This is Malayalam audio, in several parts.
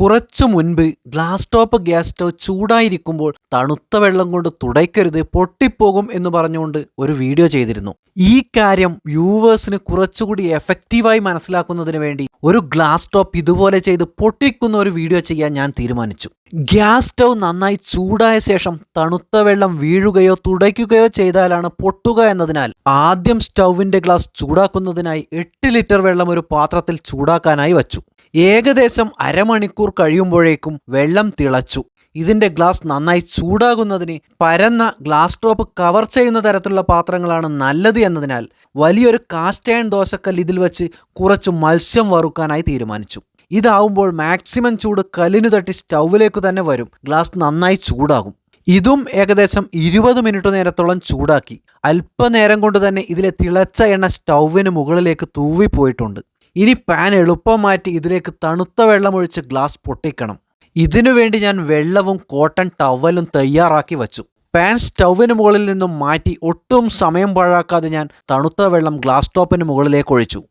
കുറച്ചു മുൻപ് ഗ്ലാസ് ടോപ്പ് ഗ്യാസ് സ്റ്റവ് ചൂടായിരിക്കുമ്പോൾ തണുത്ത വെള്ളം കൊണ്ട് തുടയ്ക്കരുത് പൊട്ടിപ്പോകും എന്ന് പറഞ്ഞുകൊണ്ട് ഒരു വീഡിയോ ചെയ്തിരുന്നു. ഈ കാര്യം വ്യൂവേഴ്സിന് കുറച്ചുകൂടി എഫക്റ്റീവായി മനസ്സിലാക്കുന്നതിന് വേണ്ടി ഒരു ഗ്ലാസ് ടോപ്പ് ഇതുപോലെ ചെയ്ത് പൊട്ടിക്കുന്ന ഒരു വീഡിയോ ചെയ്യാൻ ഞാൻ തീരുമാനിച്ചു. ഗ്യാസ് സ്റ്റവ് നന്നായി ചൂടായ ശേഷം തണുത്ത വെള്ളം വീഴുകയോ തുടയ്ക്കുകയോ ചെയ്താലാണ് പൊട്ടുക എന്നതിനാൽ ആദ്യം സ്റ്റൗവിന്റെ ഗ്ലാസ് ചൂടാക്കുന്നതിനായി എട്ട് ലിറ്റർ വെള്ളം ഒരു പാത്രത്തിൽ ചൂടാക്കാനായി വച്ചു. ഏകദേശം അരമണിക്കൂർ കഴിയുമ്പോഴേക്കും വെള്ളം തിളച്ചു. ഇതിന്റെ ഗ്ലാസ് നന്നായി ചൂടാകുന്നതിന് പരന്ന ഗ്ലാസ് ടോപ്പ് കവർ ചെയ്യുന്ന തരത്തിലുള്ള പാത്രങ്ങളാണ് നല്ലത് എന്നതിനാൽ വലിയൊരു കാസ്റ്റ് അയൺ ദോശക്കല്ല് ഇതിൽ വെച്ച് കുറച്ച് മത്സ്യം വറുക്കാനായി തീരുമാനിച്ചു. ഇതാവുമ്പോൾ മാക്സിമം ചൂട് കല്ലിനു തട്ടി സ്റ്റൗവിലേക്ക് തന്നെ വരും. ഗ്ലാസ് നന്നായി ചൂടാകും. ഇതും ഏകദേശം ഇരുപത് മിനിറ്റ് നേരത്തോളം ചൂടാക്കി. അല്പനേരം കൊണ്ട് തന്നെ ഇതിലെ തിളച്ച എണ്ണ സ്റ്റൗവിന് മുകളിലേക്ക് തൂവിപ്പോയിട്ടുണ്ട്. ഇനി പാൻ എളുപ്പം മാറ്റി ഇതിലേക്ക് തണുത്ത വെള്ളമൊഴിച്ച് ഗ്ലാസ് പൊട്ടിക്കണം. ഇതിനു വേണ്ടി ഞാൻ വെള്ളവും കോട്ടൺ ടവലും തയ്യാറാക്കി വച്ചു. പാൻ സ്റ്റൗവിന് മുകളിൽ നിന്നും മാറ്റി ഒട്ടും സമയം പാഴാക്കാതെ ഞാൻ തണുത്ത വെള്ളം ഗ്ലാസ് ടോപ്പിന് മുകളിലേക്ക് ഒഴിച്ചു.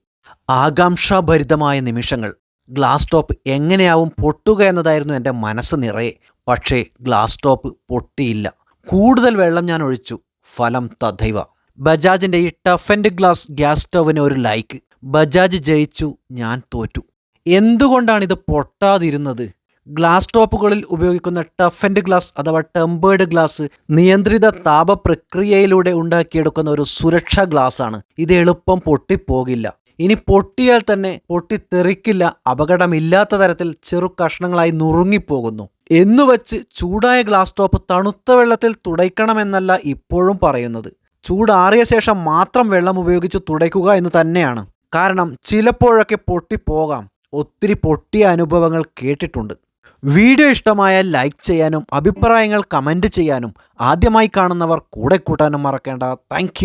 ആകാംക്ഷാഭരിതമായ നിമിഷങ്ങൾ. ഗ്ലാസ് ടോപ്പ് എങ്ങനെയാവും പൊട്ടുക എന്നതായിരുന്നു എന്റെ മനസ്സ് നിറയെ. പക്ഷേ ഗ്ലാസ് ടോപ്പ് പൊട്ടിയില്ല. കൂടുതൽ വെള്ളം ഞാൻ ഒഴിച്ചു. ഫലം തഥൈവ. ബജാജിന്റെ ഈ ടഫ് ആൻഡ് ഗ്ലാസ് ഗ്യാസ് സ്റ്റൗവിന് ഒരു ലൈക്ക് ബജാജ് ജയിച്ചു ഞാൻ തോറ്റു. എന്തുകൊണ്ടാണിത് പൊട്ടാതിരുന്നത്? ഗ്ലാസ് ടോപ്പുകളിൽ ഉപയോഗിക്കുന്ന ടഫ് ആൻഡ് ഗ്ലാസ് അഥവാ ടെമ്പേർഡ് ഗ്ലാസ് നിയന്ത്രിത താപ പ്രക്രിയയിലൂടെ ഉണ്ടാക്കിയെടുക്കുന്ന ഒരു സുരക്ഷാ ഗ്ലാസ് ആണ് ഇത് എളുപ്പം പൊട്ടിപ്പോകില്ല. ഇനി പൊട്ടിയാൽ തന്നെ പൊട്ടിത്തെറിക്കില്ല അപകടമില്ലാത്ത തരത്തിൽ ചെറു കഷ്ണങ്ങളായി നുറുങ്ങിപ്പോകുന്നു. എന്നുവച്ച് ചൂടായ ഗ്ലാസ് ടോപ്പ് തണുത്ത വെള്ളത്തിൽ തുടയ്ക്കണമെന്നല്ല ഇപ്പോഴും പറയുന്നത്. ചൂടാറിയ ശേഷം മാത്രം വെള്ളം ഉപയോഗിച്ച് തുടയ്ക്കുക എന്ന് തന്നെയാണ്. കാരണം ചിലപ്പോഴൊക്കെ പൊട്ടിപ്പോകാം. ഒത്തിരി പൊട്ടിയ അനുഭവങ്ങൾ കേട്ടിട്ടുണ്ട്. വീഡിയോ ഇഷ്ടമായാൽ ലൈക്ക് ചെയ്യാനും അഭിപ്രായങ്ങൾ കമന്റ് ചെയ്യാനും ആദ്യമായി കാണുന്നവർ കൂടെ കൂട്ടാനും മറക്കേണ്ട. താങ്ക്